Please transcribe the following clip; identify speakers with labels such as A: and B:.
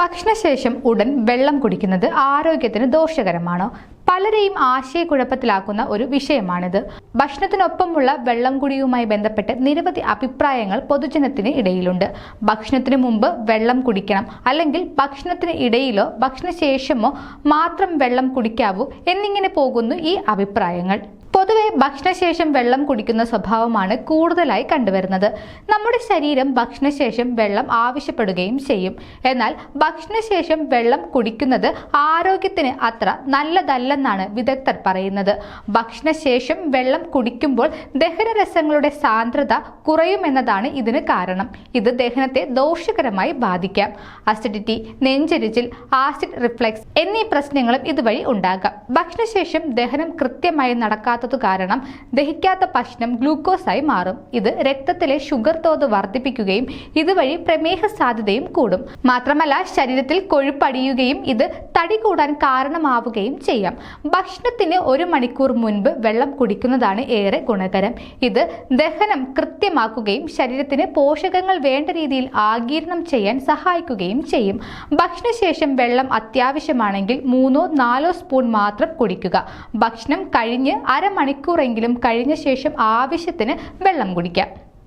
A: ഭക്ഷണശേഷം ഉടൻ വെള്ളം കുടിക്കുന്നത് ആരോഗ്യത്തിന് ദോഷകരമാണോ. പലരെയും ആശയക്കുഴപ്പത്തിലാക്കുന്ന ഒരു വിഷയമാണിത്. ഭക്ഷണത്തിനൊപ്പമുള്ള വെള്ളം കുടിയുമായി ബന്ധപ്പെട്ട് നിരവധി അഭിപ്രായങ്ങൾ പൊതുജനത്തിന് ഇടയിലുണ്ട്. ഭക്ഷണത്തിന് മുമ്പ് വെള്ളം കുടിക്കണം അല്ലെങ്കിൽ ഭക്ഷണത്തിന് ഇടയിലോ ഭക്ഷണശേഷമോ മാത്രം വെള്ളം കുടിക്കാവൂ എന്നിങ്ങനെ പോകുന്നു ഈ അഭിപ്രായങ്ങൾ. പൊതുവെ ഭക്ഷണശേഷം വെള്ളം കുടിക്കുന്ന സ്വഭാവമാണ് കൂടുതലായി കണ്ടുവരുന്നത്. നമ്മുടെ ശരീരം ഭക്ഷണശേഷം വെള്ളം ആവശ്യപ്പെടുകയും ചെയ്യും. എന്നാൽ ഭക്ഷണശേഷം വെള്ളം കുടിക്കുന്നത് ആരോഗ്യത്തിന് അത്ര നല്ലതല്ലെന്നാണ് വിദഗ്ധർ പറയുന്നത്. ഭക്ഷണശേഷം വെള്ളം കുടിക്കുമ്പോൾ ദഹനരസങ്ങളുടെ സാന്ദ്രത കുറയുമെന്നതാണ് ഇതിന് കാരണം. ഇത് ദഹനത്തെ ദോഷകരമായി ബാധിക്കാം. അസിഡിറ്റി നെഞ്ചരിച്ചിൽ ആസിഡ് റിഫ്ലക്സ് എന്നീ പ്രശ്നങ്ങളും ഇതുവഴി ഉണ്ടാകാം. ഭക്ഷണശേഷം ദഹനം കൃത്യമായി നടക്കാത്തതു കാരണം ദഹിക്കാത്ത ഭക്ഷണം ഗ്ലൂക്കോസായി മാറും. ഇത് രക്തത്തിലെ ഷുഗർ തോത് വർദ്ധിപ്പിക്കുകയും ഇതുവഴി പ്രമേഹ സാധ്യതയും കൂടും. മാത്രമല്ല ശരീരത്തിൽ കൊഴുപ്പടിയുകയും ഇത് തടി കൂടാൻ കാരണമാവുകയും ചെയ്യാം. ഭക്ഷണത്തിന് ഒരു മണിക്കൂർ മുൻപ് വെള്ളം കുടിക്കുന്നതാണ് ഏറെ ഗുണകരം. ഇത് ദഹനം കൃത്യമാക്കുകയും ശരീരത്തിന് പോഷകങ്ങൾ വേണ്ട രീതിയിൽ ആഗീരണം ചെയ്യാൻ സഹായിക്കുകയും ചെയ്യും. ഭക്ഷണശേഷം വെള്ളം അത്യാവശ്യമാണെങ്കിൽ മൂന്നോ നാലോ സ്പൂൺ മാത്രം കുടിക്കുക. ഭക്ഷണം കഴിഞ്ഞ് അരമണിക്കൂറെങ്കിലും കഴിഞ്ഞ ശേഷം ആവശ്യത്തിന് വെള്ളം കുടിക്കാം